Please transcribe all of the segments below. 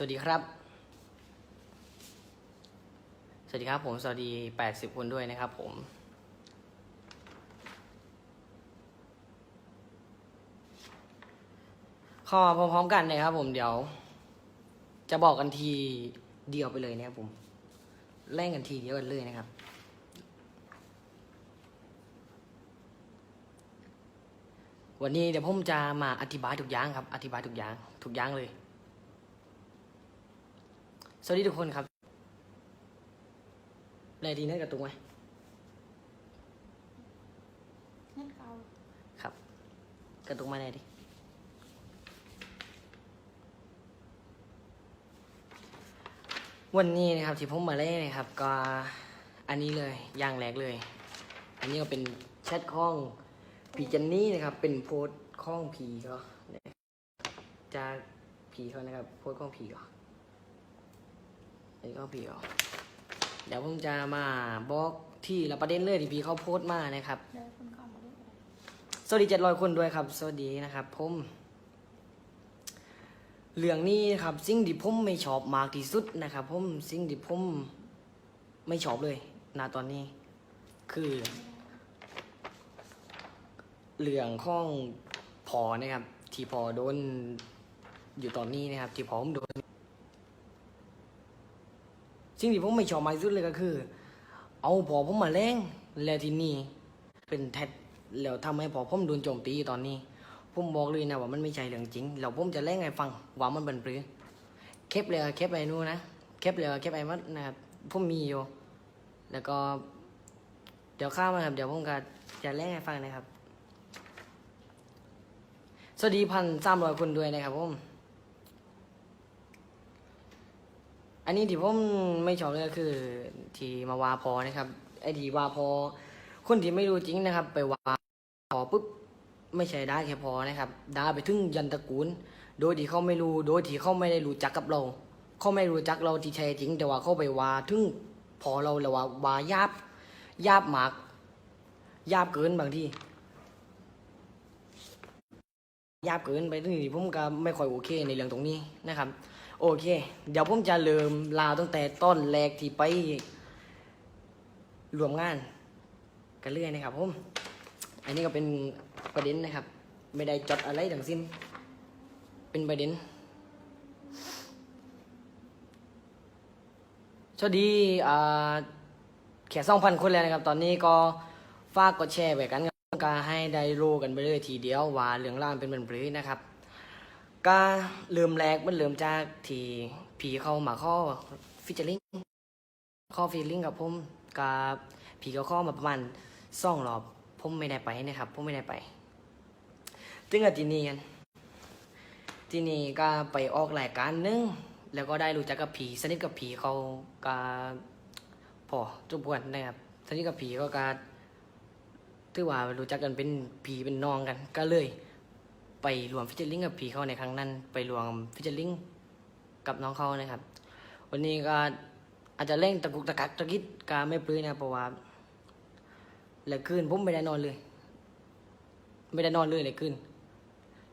สวัสดีครับ สวัสดีครับผม สวัสดี 80 คนด้วยนะครับผมข้ามาพร้อมๆกันนะครับผมเดี๋ยว จะบอกกันทีเดียวไปเลยนะครับผมแล่งกันทีเดียวกันเลยนะครับ วันนี้เดี๋ยวผมจะมาอธิบายทุกอย่างครับ อธิบายทุกอย่างทุกอย่างเลย สวัสดีทุกคนครับในดีนั่นกระตุกไหมนั่นเกาครับ กระตุกมาไหนดิ วันนี้นะครับที่ผมมาเล่นนะครับ ก็อันนี้เลยอย่างแรกเลย อันนี้ก็เป็นแชทข้องผีจันนี่นะครับ เป็นโพสต์ข้องผีก็จากผีเขานะครับ โพสต์ข้องผีก็อั นนี้ข้องผีก็เดี๋ยวผมจะมาบอกที่ละประเด็นเลยที่ผีเขาโพสต์มานะครับเดินคนเข้ามาด้วยอะไรสวัสดีเจ็ดร้อยคนด้วยครับ สวัสดีนะครับผมเรื่องนี้ครับสิ่งที่ผมไม่ชอบมากที่สุดนะครับผมสิ่งที่ผมไม่ชอบเลยณตอนนี้ คือเรื่องของพอนะครับ ที่พอโดนอยู่ตอนนี้นะครับ ที่พอผมโดน สิ่งที่ผมไม่ชอบมากที่สุดเลยก็คือ เอาพอผมมาแล้งแล้วที่นี่เป็นแท็ดแล้วทำให้พอผมโดนโจมตีอยู่ตอนนี้ ผมบอกเลยนะว่ามันไม่ใช่เรื่องจริงแล้วผมจะแล่งให้ฟังว่ามันเป็นปรือเคปเลยเคปไอ้นู่นนะเคปเลยเคปไอ้มัดนะครับผมมีอยู่แล้วก็ เดี๋ยวข้ามมาครับ เดี๋ยวผมก็จะแล่งให้ฟังนะครับ สวัสดีพันสามร้อยคนด้วยนะครับผม อันนี้ที่ผมไม่ชอบเลยก็คือที่มาวาพอนะครับ ไอ้ที่วาพอ คนที่ไม่รู้จริงนะครับ ไปวาพอปุ๊บไม่ใช่ด้แค่พอนะครับด่าไปถึงยันตระกูล โดยที่เขาไม่รู้โดยที่เขาไม่ได้รู้จักกับเราเขาไม่รู้จักเราที่แท้จริง แต่ว่าเขาไปวาถึงพอเราแล้วว่าวายาบยาบหมากยาบเกินบางที ยาบเกินไปถึงที่ผมก็ไม่ค่อยโอเคในเรื่องตรงนี้นะครับ โอเค เดี๋ยวผมจะเริ่มลาวตั้งแต่ต้นแรกที่ไปรวมงาน กันเรื่อยนะครับผม อันนี้ก็เป็นประเด็นนะครับ ไม่ได้จดอะไรทั้งสิ้น เป็นประเด็นสวัสดีอ่าแค่สองพันคนแล้วนะครับ ตอนนี้ก็ฝากกดแชร์ไปกัน ก็ให้ได้รู้กันไปเลยทีเดียวว่าเรื่องราวมันเป็นแบบนี้นะครับ ก็เริ่มแรกมันเริ่มจากที่ผีเขามาข้อฟิชเชอร์ลิงข้อฟิชเชอร์ลิงกับผมกับผีเขาข้อมาประมาณสองรอบผมไม่ได้ไปนะครับผมไม่ได้ไปจึงกับที่นี้กันที่นี้ก็ไปออกรายการหนึงแล้วก็ได้รู้จักกับผีสนิทกับผีเขาก็พอจุบวนนะครับสนิทกับผีก็การ ถือว่ารู้จักกันเป็นผีเป็นน้องกัน ก็เลย ไปรวมฟิชเชอร์ลิงกับผีเขาในครั้งนั้น ไปรวมฟิชเชอร์ลิงกับน้องเขานะครับ วันนี้ก็อาจจะเร่งตะกุกตะกักตะกิดกาไม่ปลื้นะเพราะว่าแล้วคืนผมไม่ได้นอนเลย ไม่ได้นอนเลยเลยคืน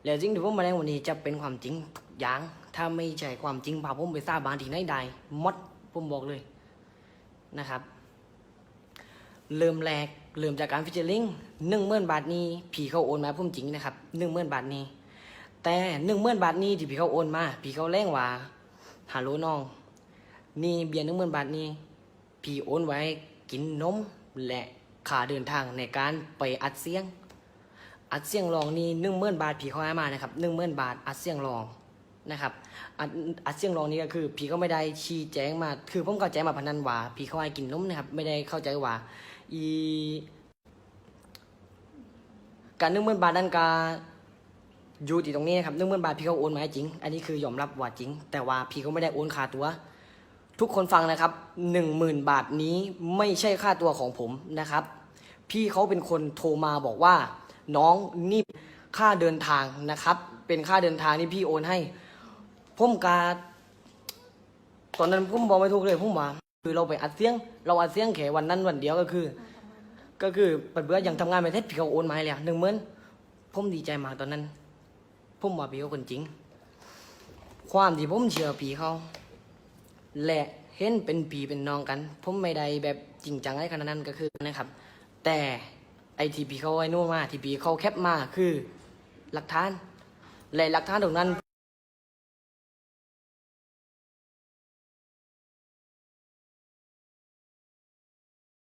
แล้วสิ่งที่ผมมาในวันนี้จะเป็นความจริงอย่างถ้าไม่ใช่ความจริงพาผมไปทราบบานที่ไหนใดมดผมบอกเลยนะครับ เริ่มแรกเริ่มจากการฟิชเชอร์ลิงหนึ่งหมื่นบาทนี้ผีเขาโอนมาผมจริงนะครับหนึ่งหมื่นบาทนี้ แต่หนึ่งหมื่นบาทนี้ที่ผีเขาโอนมาผีเขาแรงว่าฮัลโหลน้อง นี่เบียร์หนึ่งหมื่นบาทนี้ผีโอนไว้กินนมและค่าเดินทางในการไปอัดเสียง อัดเสียงรองนี่หนึ่งหมื่นบาทผีเขาให้มานะครับหนึ่งหมื่นบาทอัดเสียงรองนะครับอัดอัดเสียงรองนี่ก็คือ ผีก็ไม่ได้ชี้แจงมา คือผมเข้าใจมาพนันว่า ผีเขาให้กินนมนะครับ ไม่ได้เข้าใจว่า อีการนึ่งหมื่นบาทนั่นกาอยู่ที่ตรงนี้นะครับนึ่งหมื่นบาทพี่เขาโอนมาให้จริง อันนี้คือยอมรับว่าจริง แต่ว่าพี่เขาไม่ได้โอนค่าตัว ทุกคนฟังนะครับหนึ่งหมื่นบาทนี้ไม่ใช่ค่าตัวของผมนะครับ พี่เขาเป็นคนโทรมาบอกว่า น้องนี่ค่าเดินทางนะครับ เป็นค่าเดินทางที่พี่โอนให้ผมกาตอนนั้นผมบอกไม่ถูกเลยผมว่า คือเราไปอัดเสียง เราอัดเสียงแค่วันนั้นวันเดียวก็คือ ก็คือปัดเบื่อยังทำงานไม่เสร็จพี่เขาโอนมาให้แล้วหนึ่งหมื่นผมดีใจมากตอนนั้น ผมว่าพี่เขาคนจริง ความที่ผมเชื่อผีเขา และเห็นเป็นผีเป็นน้องกัน ผมไม่ได้แบบจริงจังอะไรขนาดนั้นก็คือนะครับ แต่ไอทีพีเขาไอ้นู่นมาทีพีเขาแคปมาคือหลักฐาน และหลักฐานตรงนั้น